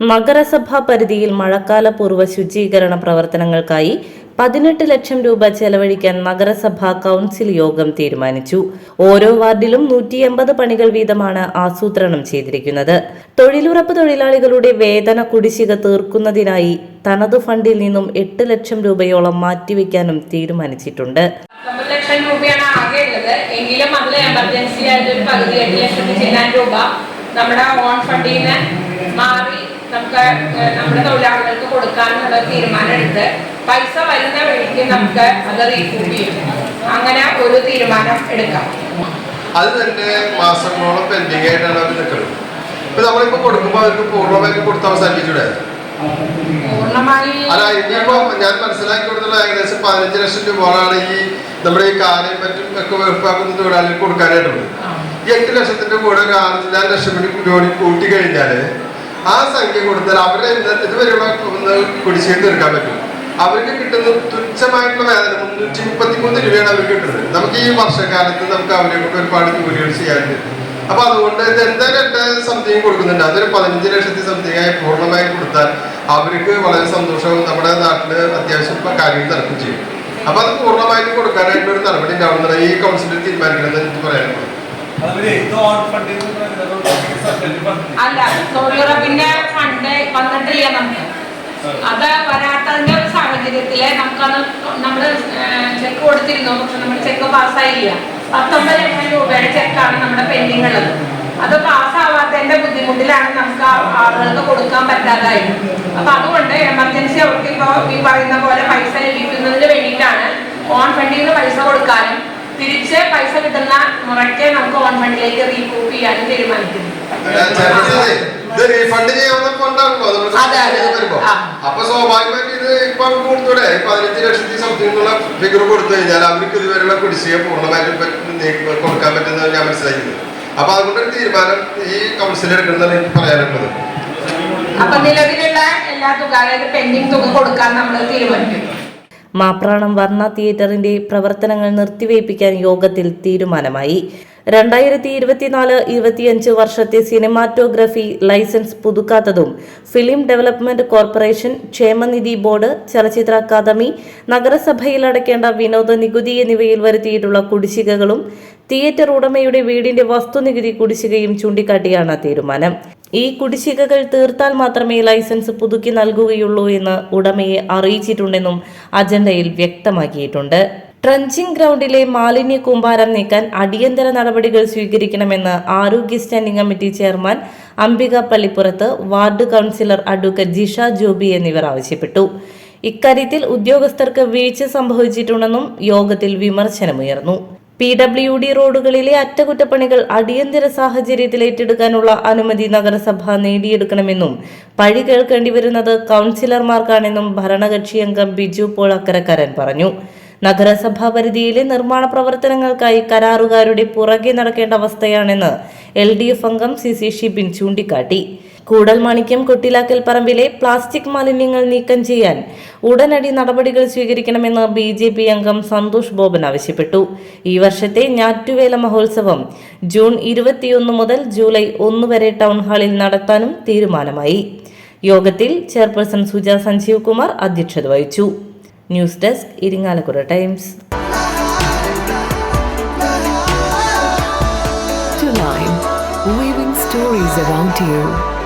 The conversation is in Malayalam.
നഗരസഭാ പരിധിയിൽ മഴക്കാല പൂർവ ശുചീകരണ പ്രവർത്തനങ്ങൾക്കായി പതിനെട്ട് ലക്ഷം രൂപ ചെലവഴിക്കാൻ നഗരസഭാ കൗൺസിൽ യോഗം തീരുമാനിച്ചു. ഓരോ വാർഡിലും നൂറ്റി എൺപത് പണികൾ വീതമാണ് ആസൂത്രണം ചെയ്തിരിക്കുന്നത്. തൊഴിലുറപ്പ് തൊഴിലാളികളുടെ വേതന കുടിശ്ശിക തീർക്കുന്നതിനായി തനത് ഫണ്ടിൽ നിന്നും എട്ട് ലക്ഷം രൂപയോളം മാറ്റിവെക്കാനും തീരുമാനിച്ചിട്ടുണ്ട്. ലക്ഷം രൂപയാണ് ആകെ ഉള്ളത്. എങ്കിലും അതിൽ എമർജൻസി ആയിട്ട് ഒരു പകുതി എട്ട് രൂപ നമ്മുടെ ഓൺ ഫണ്ടിൽ നിന്ന് മാറി നമുക്ക് നമ്മുടെ തൊഴിലാളികൾക്ക് കൊടുക്കാനുള്ള തീരുമാനം എടുത്ത് പൈസ വരുന്ന വഴിക്ക് നമുക്ക് അത് റീഫൂണ്ട് ചെയ്യും. അങ്ങനെ ഒരു തീരുമാനം എടുക്കാം. അത് തന്നെ മാസങ്ങളോളം പെൻഡിങ് ആയിട്ടാണ് അവർ നിൽക്കുന്നത്. ഇപ്പൊ നമ്മളിപ്പോ കൊടുക്കുമ്പോൾ അവർക്ക് പൂർണമായിട്ട് കൊടുത്ത് അവസാനിപ്പിച്ചൂടെ? അല്ല ഇനിയിപ്പോ ഞാൻ മനസ്സിലാക്കി കൊടുത്തുള്ള ഏകദേശം പതിനഞ്ച് ലക്ഷം രൂപയാണ് ഈ നമ്മുടെ ഈ കാലയും മറ്റും ഒക്കെ വെറുപ്പാക്കുന്ന തൊഴിലാളികൾ കൊടുക്കാനായിട്ടുള്ളത്. ഈ എട്ട് ലക്ഷത്തിന്റെ കൂടെ ഒരു ആറ് ലക്ഷം കൂടി കൂട്ടി കഴിഞ്ഞാൽ ആ സംഖ്യ കൊടുത്താൽ അവരെ ഇതുവരെയുള്ള ഒന്ന് കുടിശ്ശിക തീർക്കാൻ പറ്റും. അവർക്ക് കിട്ടുന്ന തുച്ഛമായിട്ടുള്ള വേതനം മുന്നൂറ്റി മുപ്പത്തി മൂന്ന് രൂപയാണ് അവർക്ക് കിട്ടുന്നത്. നമുക്ക് ഈ വർഷക്കാലത്ത് നമുക്ക് അവരെ കൊണ്ട് ഒരുപാട് ജോലികൾ ചെയ്യാനുണ്ട്. അപ്പൊ അതുകൊണ്ട് ഇത് എന്തായാലും എന്റെ സംതിങ് കൊടുക്കുന്നുണ്ട്. അതൊരു പതിനഞ്ച് ലക്ഷത്തി സംതിങ് ആയി പൂർണമായി കൊടുത്താൽ അവർക്ക് വളരെ സന്തോഷവും നമ്മുടെ നാട്ടിൽ അത്യാവശ്യം കാര്യങ്ങൾ നടക്കുകയും ചെയ്യും. അപ്പൊ അത് പൂർണമായിട്ട് കൊടുക്കാനായിട്ട് ഒരു നടപടി ഉണ്ടാവുന്നതാണ് ഈ കൗൺസിലിൽ തീരുമാനിക്കണമെന്ന് എനിക്ക് പറയാനുള്ളത്. അല്ല തൊഴിലുറപ്പിന്റെ ഫണ്ട് വന്നിട്ടില്ല നമുക്ക്. അത് വരാത്തതിന്റെ ഒരു സാഹചര്യത്തിൽ നമുക്കത് നമ്മൾ ചെക്ക് കൊടുത്തിരുന്നു. പക്ഷെ നമ്മുടെ ചെക്ക് പാസ്സായില്ല. പത്തൊമ്പത് ലക്ഷം രൂപയുടെ ചെക്കാണ് നമ്മുടെ പെൻഡിങ് ഉള്ളത് അത് പാസ്സാവാത്തതിന്റെ ബുദ്ധിമുട്ടിലാണ് നമുക്ക് ആളുകൾക്ക് കൊടുക്കാൻ പറ്റാതായത് അപ്പൊ അതുകൊണ്ട് എമർജൻസി അവർക്ക് ഇപ്പൊ ഈ പറയുന്ന പോലെ പൈസ ലഭിക്കുന്നതിന് വേണ്ടിയിട്ടാണ് ഓൺ ഫണ്ടിൽ നിന്ന് പൈസ കിട്ടുന്ന മുറയ്ക്ക് നമുക്ക് ഓൺ ഫണ്ടിലേക്ക് റീകൂപ്പ് ചെയ്യാനും തീരുമാനിക്കുന്നു. റീഫണ്ട്. വരുമ്പോ അപ്പൊ സ്വാഭാവികമായിട്ട് ഇത് ഇപ്പൊ അവർക്ക് കൊടുത്തൂടെ ഈ പതിനഞ്ച് ലക്ഷത്തി സംതിങ് എന്നുള്ള ഫിഗർ കൊടുത്തു കഴിഞ്ഞാൽ അവർക്ക് ഇതുവരെയുള്ള കുടിശ്ശിക പൂർണമായിട്ട് കൊടുക്കാൻ ഞാൻ മനസ്സിലാക്കുന്നത് അപ്പൊ തീരുമാനം ഈ കൗൺസിൽ എടുക്കുന്നതാണ് എനിക്ക് പറയാനുള്ളത്. അപ്പൊ നിലവിലുള്ള എല്ലാ തുക അതായത് പെൻഡിങ് തുക കൊടുക്കാൻ നമ്മൾ തീരുമാനിക്കുന്നു. മാപ്രാണം വർണ തിയേറ്ററിന്റെ പ്രവർത്തനങ്ങൾ നിർത്തിവയ്പ്പിക്കാൻ യോഗത്തിൽ തീരുമാനമായി. രണ്ടായിരത്തി ഇരുപത്തിനാല് ഇരുപത്തിയഞ്ച് വർഷത്തെ സിനിമാറ്റോഗ്രഫി ലൈസൻസ് പുതുക്കാത്തതും ഫിലിം ഡെവലപ്മെന്റ് കോർപ്പറേഷൻ ക്ഷേമനിധി ബോർഡ് ചലച്ചിത്ര അക്കാദമി നഗരസഭയിൽ അടയ്ക്കേണ്ട വിനോദ നികുതി എന്നിവയിൽ വരുത്തിയിട്ടുള്ള കുടിശ്ശികകളും തിയേറ്റർ ഉടമയുടെ വീടിന്റെ വസ്തുനികുതി കുടിശ്ശികയും ചൂണ്ടിക്കാട്ടിയാണ് തീരുമാനം. ഈ കുടിശ്ശികകൾ തീർത്താൽ മാത്രമേ ലൈസൻസ് പുതുക്കി നൽകുകയുള്ളൂ എന്ന് ഉടമയെ അറിയിച്ചിട്ടുണ്ടെന്നും അജണ്ടയിൽ വ്യക്തമാക്കിയിട്ടുണ്ട്. ട്രഞ്ചിങ് ഗ്രൗണ്ടിലെ മാലിന്യ കൂമ്പാരം നീക്കാൻ അടിയന്തര നടപടികൾ സ്വീകരിക്കണമെന്ന് ആരോഗ്യ standing committee chairman Ambika പള്ളിപ്പുറത്ത് ward councillor advocate Jisha Joby എന്നിവർ ആവശ്യപ്പെട്ടു. ഇക്കാര്യത്തിൽ ഉദ്യോഗസ്ഥർക്ക് വീഴ്ച സംഭവിച്ചിട്ടുണ്ടെന്നും യോഗത്തിൽ വിമർശനമുയർന്നു. പി ഡബ്ല്യു ഡി റോഡുകളിലെ അറ്റകുറ്റപ്പണികൾ അടിയന്തര സാഹചര്യത്തിൽ ഏറ്റെടുക്കാനുള്ള അനുമതി നഗരസഭ നേടിയെടുക്കണമെന്നും പഴി കേൾക്കേണ്ടി വരുന്നത് കൗൺസിലർമാർക്കാണെന്നും ഭരണകക്ഷി അംഗം ബിജു പോൾ അക്കരക്കാരൻ പറഞ്ഞു. നഗരസഭാ പരിധിയിലെ നിർമ്മാണ പ്രവർത്തനങ്ങൾക്കായി കരാറുകാരുടെ പുറകെ നടക്കേണ്ട അവസ്ഥയാണെന്ന് എൽ ഡി എഫ് അംഗം സി സി ഷിബിൻ ചൂണ്ടിക്കാട്ടി. കൂടൽമാണിക്യം കൊട്ടിലാക്കൽ പറമ്പിലെ പ്ലാസ്റ്റിക് മാലിന്യങ്ങൾ നീക്കം ചെയ്യാൻ ഉടനടി നടപടികൾ സ്വീകരിക്കണമെന്ന് ബി ജെ പി അംഗം സന്തോഷ് ബോബൻ ആവശ്യപ്പെട്ടു. ഈ വർഷത്തെ ഞാറ്റുവേല മഹോത്സവം ജൂൺ ഇരുപത്തിയൊന്ന് മുതൽ ജൂലൈ ഒന്ന് വരെ ടൗൺ ഹാളിൽ നടത്താനും തീരുമാനമായി. യോഗത്തിൽ ചെയർപേഴ്സൺ സുജ സഞ്ജീവ് കുമാർ അധ്യക്ഷത വഹിച്ചു. News desk Irinjalakuda Times. You.